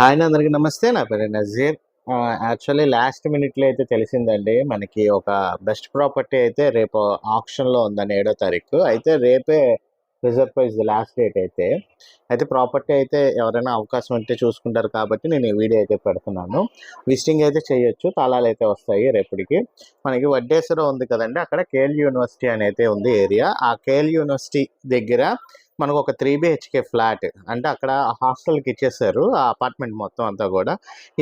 Hi అందరికీ నమస్తే. నా పేరు నజీర్. యాక్చువల్లీ లాస్ట్ మినిట్లో అయితే తెలిసిందండి మనకి ఒక బెస్ట్ ప్రాపర్టీ అయితే రేపు ఆప్షన్లో ఉందని ఏడో తారీఖు. అయితే రేపే రిజర్వ్ ప్రైస్ లాస్ట్ డేట్ అయితే. అయితే ప్రాపర్టీ అయితే ఎవరైనా అవకాశం ఉంటే చూసుకుంటారు కాబట్టి నేను ఈ వీడియో అయితే పెడుతున్నాను. విజిటింగ్ అయితే చేయొచ్చు తాళాలు అయితే వస్తాయి రేపటికి. మనకి వడ్డేశ్వరం ఉంది కదండి అక్కడ కేఎల్ యూనివర్సిటీ అని అయితే ఉంది ఏరియా. ఆ కేఎల్ యూనివర్సిటీ దగ్గర మనకు ఒక త్రీ బిహెచ్కే ఫ్లాట్ అంటే అక్కడ హాస్టల్కి ఇచ్చేసారు ఆ అపార్ట్మెంట్ మొత్తం అంతా కూడా.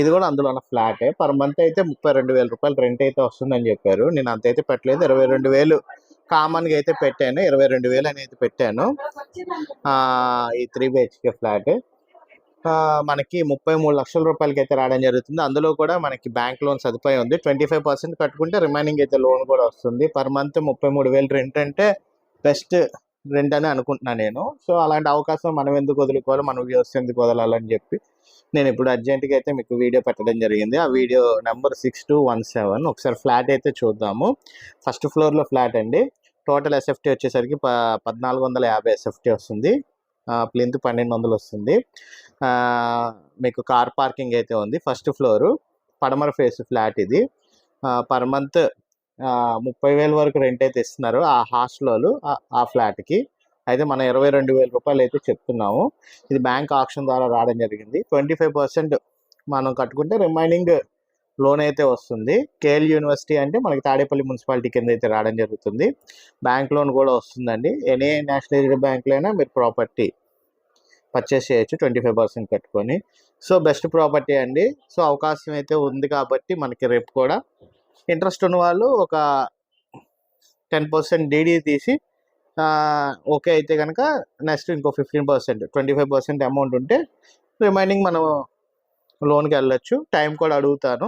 ఇది కూడా అందులో ఉన్న ఫ్లాటే పర్ మంత్ అయితే ముప్పై రెండు వేల రూపాయలు రెంట్ అయితే వస్తుందని చెప్పారు. నేను అంత అయితే పెట్టలేదు. ఇరవై రెండు వేలు కామన్గా అయితే పెట్టాను. ఇరవై రెండు వేలు అని అయితే పెట్టాను ఈ త్రీ బిహెచ్కే ఫ్లాట్ మనకి ముప్పై మూడు లక్షల రూపాయలకి అయితే రావడం జరుగుతుంది. అందులో కూడా మనకి బ్యాంక్ లోన్ సదుపాయం ఉంది. ట్వంటీ ఫైవ్ పర్సెంట్ కట్టుకుంటే రిమైనింగ్ అయితే లోన్ కూడా వస్తుంది. పర్ మంత్ ముప్పై మూడు వేలు రెంట్ అంటే బెస్ట్ రెంట్ అని అనుకుంటున్నాను నేను. సో అలాంటి అవకాశం మనం ఎందుకు వదులుకోవాలి మన వ్యూస్ ఎందుకు వదలాలని చెప్పి నేను ఇప్పుడు అర్జెంట్గా అయితే మీకు వీడియో పెట్టడం జరిగింది. ఆ video number six two one seven. ఒకసారి ఫ్లాట్ అయితే చూద్దాము. ఫస్ట్ ఫ్లోర్లో ఫ్లాట్ అండి. టోటల్ ఎస్ఎఫ్టీ వచ్చేసరికి ప పద్నాలుగు వందల యాభై ఎస్ఎఫ్టీ వస్తుంది. ప్లింత్ పన్నెండు వందలు వస్తుంది. మీకు కార్ పార్కింగ్ అయితే ఉంది. ఫస్ట్ ఫ్లోరు పడమర ఫేస్ ఫ్లాట్ ఇది. పర్ మంత్ ముప్పై వేల వరకు రెంట్ అయితే ఇస్తున్నారు ఆ హాస్టల్ ఆ ఫ్లాట్కి. అయితే మనం ఇరవై రెండు వేల రూపాయలు అయితే చెప్తున్నాము. ఇది బ్యాంక్ ఆప్షన్ ద్వారా రావడం జరిగింది. ట్వంటీ ఫైవ్ పర్సెంట్ మనం కట్టుకుంటే రిమైనింగ్ లోన్ అయితే వస్తుంది. కేఎల్ యూనివర్సిటీ అంటే మనకి తాడేపల్లి మున్సిపాలిటీ కింద అయితే రావడం జరుగుతుంది. బ్యాంక్ లోన్ కూడా వస్తుందండి. ఎనీ నేషనలైజ్డ్ బ్యాంక్లైనా మీరు ప్రాపర్టీ పర్చేస్ చేయొచ్చు ట్వంటీ ఫైవ్ పర్సెంట్ కట్టుకొని. సో బెస్ట్ ప్రాపర్టీ అండి. సో అవకాశం అయితే ఉంది కాబట్టి మనకి రేపు కూడా ఇంట్రెస్ట్ ఉన్న వాళ్ళు ఒక టెన్ పర్సెంట్ డీడీ తీసి ఓకే అయితే కనుక నెక్స్ట్ ఇంకో fifteen percent twenty five percent amount ఉంటే రిమైనింగ్ మనం లోన్కి వెళ్ళొచ్చు. టైం కూడా అడుగుతాను.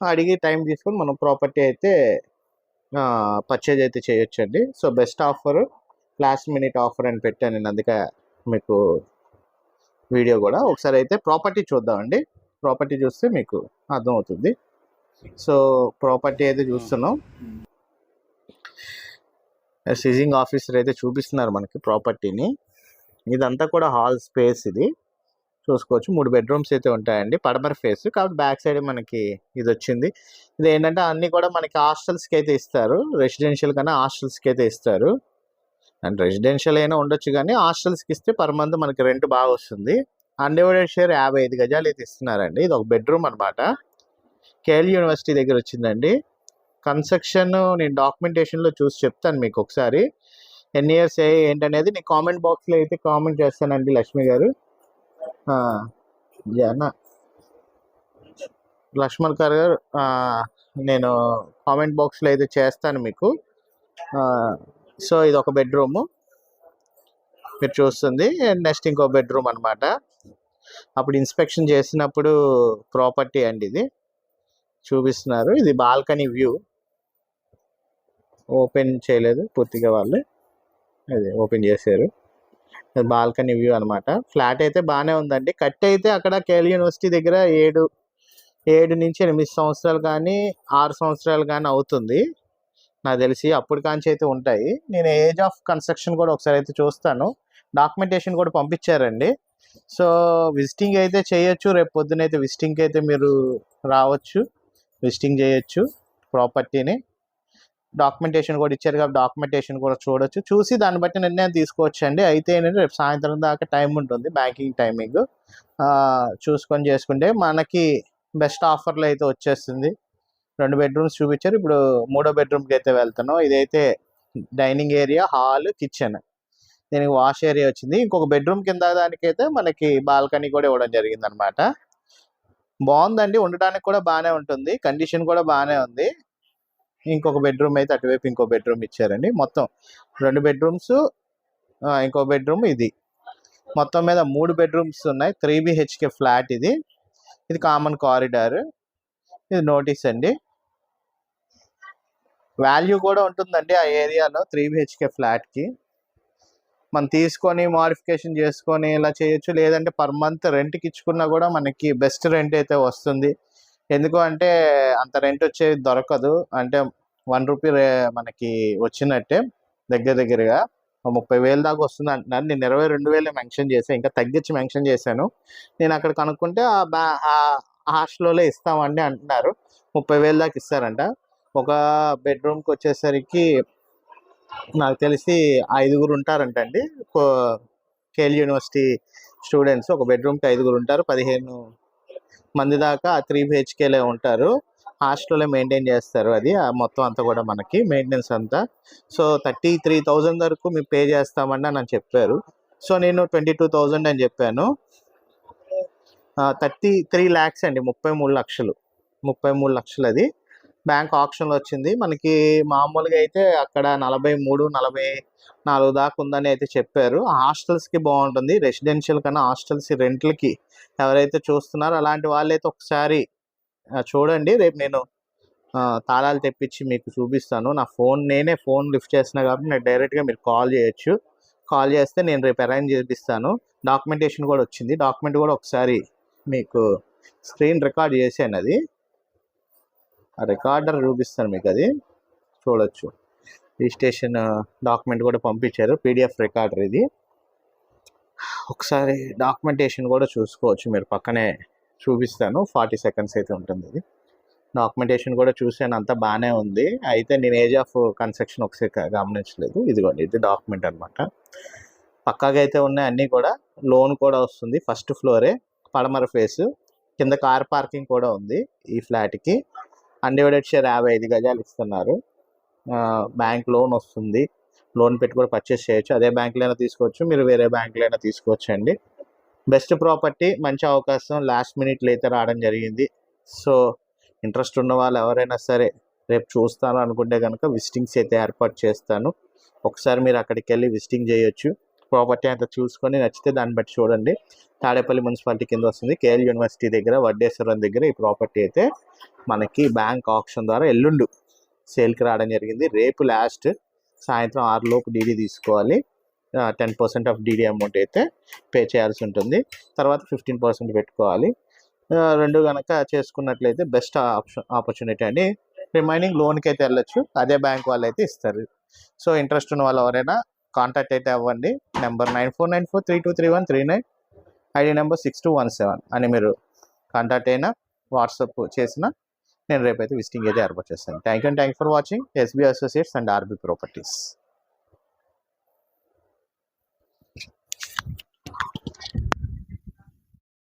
అడిగి టైం తీసుకొని మనం ప్రాపర్టీ అయితే పర్చేజ్ అయితే చేయొచ్చండి. So best offer last minute offer అని పెట్టాను నేను అందుకే మీకు వీడియో కూడా. ఒకసారి అయితే ప్రాపర్టీ చూద్దామండి. ప్రాపర్టీ చూస్తే మీకు అర్థమవుతుంది. సో ప్రాపర్టీ అయితే చూస్తున్నాం. సిజింగ్ ఆఫీసర్ అయితే చూపిస్తున్నారు మనకి ప్రాపర్టీని. ఇదంతా కూడా హాల్ స్పేస్ ఇది. చూసుకోవచ్చు. మూడు బెడ్రూమ్స్ అయితే ఉంటాయండి. పడమర ఫేస్. కాబట్టి బ్యాక్ సైడ్ మనకి ఇది వచ్చింది. ఇది ఏంటంటే అన్నీ కూడా మనకి హాస్టల్స్కి అయితే ఇస్తారు. రెసిడెన్షియల్ కన్నా హాస్టల్స్కి అయితే ఇస్తారు. అండ్ రెసిడెన్షియల్ అయినా ఉండొచ్చు కానీ హాస్టల్స్కి ఇస్తే పర్ మంత్ మనకి రెంట్ బాగా వస్తుంది. అన్డివైడెడ్ షేర్ యాభై ఐదు గజాలు అయితే ఇస్తున్నారండి. ఇది ఒక బెడ్రూమ్ అనమాట కేల్ యూనివర్సిటీ దగ్గర వచ్చిందండి. కన్స్ట్రక్షన్ నేను డాక్యుమెంటేషన్లో చూసి చెప్తాను మీకు ఒకసారి. ఎన్ని ఇయర్స్ ఏంటనేది నేను కామెంట్ బాక్స్లో అయితే కామెంట్ చేస్తానండి లక్ష్మి గారు. జనా లక్ష్మణ్ గారు గారు నేను కామెంట్ బాక్స్లో అయితే చేస్తాను మీకు. సో ఇది ఒక బెడ్రూమ్ మీరు చూస్తుంది. నెక్స్ట్ ఇంకో బెడ్రూమ్ అనమాట అప్పుడు ఇన్స్పెక్షన్ చేసినప్పుడు ప్రాపర్టీ అండి ఇది. చూపిస్తున్నారు. ఇది బాల్కనీ వ్యూ. ఓపెన్ చేయలేదు పూర్తిగా వాళ్ళు. అది ఓపెన్ చేశారు. బాల్కనీ వ్యూ అనమాట ఫ్లాట్ అయితే బాగానే ఉందండి. కట్ అయితే అక్కడ కేఎల్ యూనివర్సిటీ దగ్గర ఏడు ఏడు నుంచి ఎనిమిది సంవత్సరాలు కానీ ఆరు సంవత్సరాలు కానీ అవుతుంది. నాకు తెలిసి అప్పుడు కాంచి అయితే ఉంటాయి. నేను ఏజ్ ఆఫ్ కన్స్ట్రక్షన్ కూడా ఒకసారి అయితే చూస్తాను. డాక్యుమెంటేషన్ కూడా పంపించారండి. సో విజిటింగ్ అయితే చేయొచ్చు. రేపు పొద్దున అయితే విజిటింగ్కి అయితే మీరు రావచ్చు. విజిటింగ్ చేయొచ్చు ప్రాపర్టీని డాక్యుమెంటేషన్ కూడా ఇచ్చారు కాబట్టి డాక్యుమెంటేషన్ కూడా చూడొచ్చు. చూసి దాన్ని బట్టి నిర్ణయం తీసుకోవచ్చు అండి అయితే ఏంటంటే రేపు సాయంత్రం దాకా టైం ఉంటుంది బ్యాంకింగ్ టైమింగ్ చూసుకొని చేసుకుంటే మనకి బెస్ట్ ఆఫర్లు అయితే వచ్చేస్తుంది. రెండు బెడ్రూమ్స్ చూపించారు. ఇప్పుడు మూడో బెడ్రూమ్కి అయితే వెళ్తున్నాం. ఇదైతే డైనింగ్ ఏరియా హాల్ కిచెన్ దీనికి వాష్ ఏరియా వచ్చింది. ఇంకొక బెడ్రూమ్ కింద దానికైతే మనకి బాల్కనీ కూడా ఇవ్వడం జరిగింది అనమాట బాగుందండి ఉండటానికి కూడా బాగానే ఉంటుంది. కండిషన్ కూడా బాగానే ఉంది. ఇంకొక బెడ్రూమ్ అయితే అటువైపు ఇంకో బెడ్రూమ్ ఇచ్చారండి. మొత్తం రెండు బెడ్రూమ్స్ ఇంకో బెడ్రూమ్ ఇది. మొత్తం మీద మూడు బెడ్రూమ్స్ ఉన్నాయి. త్రీ బిహెచ్కే ఫ్లాట్ ఇది. ఇది కామన్ కారిడార్ ఇది నోటీస్ అండి. వాల్యూ కూడా ఉంటుందండి ఆ ఏరియాలో త్రీ బిహెచ్కే ఫ్లాట్కి మనం తీసుకొని మాడిఫికేషన్ చేసుకొని ఇలా చేయొచ్చు. లేదంటే పర్ మంత్ రెంట్కి ఇచ్చుకున్నా కూడా మనకి బెస్ట్ రెంట్ అయితే వస్తుంది. ఎందుకు అంటే అంత రెంట్ వచ్చేది దొరకదు. అంటే వన్ రూపీ మనకి వచ్చినట్టే దగ్గర దగ్గరగా. ముప్పై వేలు దాకా వస్తుంది అంటున్నారు. నేను ఇరవై రెండు వేలే మెన్షన్ చేశాను ఇంకా తగ్గించి మెన్షన్ చేశాను. నేను అక్కడ కనుక్కుంటే ఆ బ్యా ఆ హాస్టల్లో ఇస్తామండి అంటున్నారు. ముప్పై వేలు దాకా ఇస్తారంట. ఒక బెడ్రూమ్కి వచ్చేసరికి నాకు తెలిసి ఐదుగురు ఉంటారంట అండి కేఎల్ యూనివర్సిటీ స్టూడెంట్స్ ఒక బెడ్రూమ్కి ఐదుగురు ఉంటారు పదిహేను మంది దాకా త్రీ బిహెచ్కేలే ఉంటారు. హాస్టల్లో మెయింటైన్ చేస్తారు అది. ఆ మొత్తం అంతా కూడా మనకి మెయింటెనెన్స్ అంతా. సో థర్టీ త్రీ థౌజండ్ వరకు మేము పే చేస్తామని అని చెప్పారు. సో నేను ట్వంటీ టూ థౌజండ్ అని చెప్పాను. థర్టీ త్రీ ల్యాక్స్ అండి. ముప్పై మూడు లక్షలు. ముప్పై మూడు లక్షలు అది బ్యాంక్ ఆప్షన్లో వచ్చింది. మనకి మామూలుగా అయితే అక్కడ నలభై మూడు నలభై నాలుగు దాకా ఉందని అయితే చెప్పారు. హాస్టల్స్కి బాగుంటుంది. రెసిడెన్షియల్ కన్నా హాస్టల్స్ రెంట్లకి ఎవరైతే చూస్తున్నారో అలాంటి వాళ్ళైతే ఒకసారి చూడండి. రేపు నేను తాళాలు తెప్పించి మీకు చూపిస్తాను. నా ఫోన్ నేనే ఫోన్ లిఫ్ట్ చేసిన కాబట్టి నేను డైరెక్ట్గా మీరు కాల్ చేయొచ్చు. కాల్ చేస్తే నేను రేపు అరేంజ్ చేపిస్తాను. డాక్యుమెంటేషన్ కూడా వచ్చింది. డాక్యుమెంట్ కూడా ఒకసారి మీకు స్క్రీన్ రికార్డ్ చేసాను అది. రికార్డర్ చూపిస్తాను మీకు అది చూడొచ్చు రిజిస్ట్రేషన్ డాక్యుమెంట్ కూడా పంపించారు. పీడిఎఫ్ రికార్డర్ ఇది. ఒకసారి డాక్యుమెంటేషన్ కూడా చూసుకోవచ్చు. మీరు పక్కనే చూపిస్తాను. ఫార్టీ సెకండ్స్ అయితే ఉంటుంది ఇది. డాక్యుమెంటేషన్ కూడా చూసాను అంతా బాగానే ఉంది. అయితే నేను ఏజ్ ఆఫ్ కన్స్ట్రక్షన్ ఒకసారి గమనించలేదు. ఇదిగోండి ఇది డాక్యుమెంట్ అనమాట పక్కాగా అయితే ఉన్నాయి అన్నీ కూడా. లోన్ కూడా వస్తుంది. ఫస్ట్ ఫ్లోరే పడమర ఫేస్. కింద కార్ పార్కింగ్ కూడా ఉంది ఈ ఫ్లాట్కి. అన్డివైడెడ్ షేర్ యాభై ఐదు గజాలు ఇస్తున్నారు. బ్యాంక్ లోన్ వస్తుంది. లోన్ పెట్టి కూడా పర్చేస్ చేయొచ్చు. అదే బ్యాంకులైనా తీసుకోవచ్చు. మీరు వేరే బ్యాంకులైనా తీసుకోవచ్చు అండి బెస్ట్ ప్రాపర్టీ మంచి అవకాశం లాస్ట్ మినిట్లో అయితే రావడం జరిగింది. సో ఇంట్రెస్ట్ ఉన్న వాళ్ళు ఎవరైనా సరే రేపు చూస్తాను అనుకుంటే కనుక విజిటింగ్స్ అయితే ఏర్పాటు చేస్తాను. ఒకసారి మీరు అక్కడికి వెళ్ళి విజిటింగ్ చేయొచ్చు. ప్రాపర్టీ అంతా చూసుకొని నచ్చితే దాన్ని బట్టి చూడండి. తాడేపల్లి మున్సిపాలిటీ కింద వస్తుంది. కేఎల్ యూనివర్సిటీ దగ్గర వడ్డేశ్వరం దగ్గర ఈ ప్రాపర్టీ అయితే మనకి బ్యాంక్ ఆప్షన్ ద్వారా ఎల్లుండు సేల్కి రావడం జరిగింది. రేపు లాస్ట్ సాయంత్రం ఆరులోపు డీడీ తీసుకోవాలి. Ten percent of DD amount అయితే పే చేయాల్సి ఉంటుంది. తర్వాత ఫిఫ్టీన్ పర్సెంట్ పెట్టుకోవాలి. రెండు కనుక చేసుకున్నట్లయితే బెస్ట్ ఆప్షన్ ఆపర్చునిటీ అండి. రిమైనింగ్ లోన్కి అయితే వెళ్ళొచ్చు. అదే బ్యాంక్ వాళ్ళు అయితే ఇస్తారు. సో ఇంట్రెస్ట్ ఉన్న వాళ్ళు ఎవరైనా కాంటాక్ట్ అయితే అవ్వండి. Number nine four nine four three two three one three ID number six two one seven అని మీరు కాంటాక్ట్ అయినా వాట్సాప్ చేసిన నేను రేపైతే విజిటింగ్ అయితే ఏర్పాటు చేస్తాను. Thank you and thank for watching SB associates and RB properties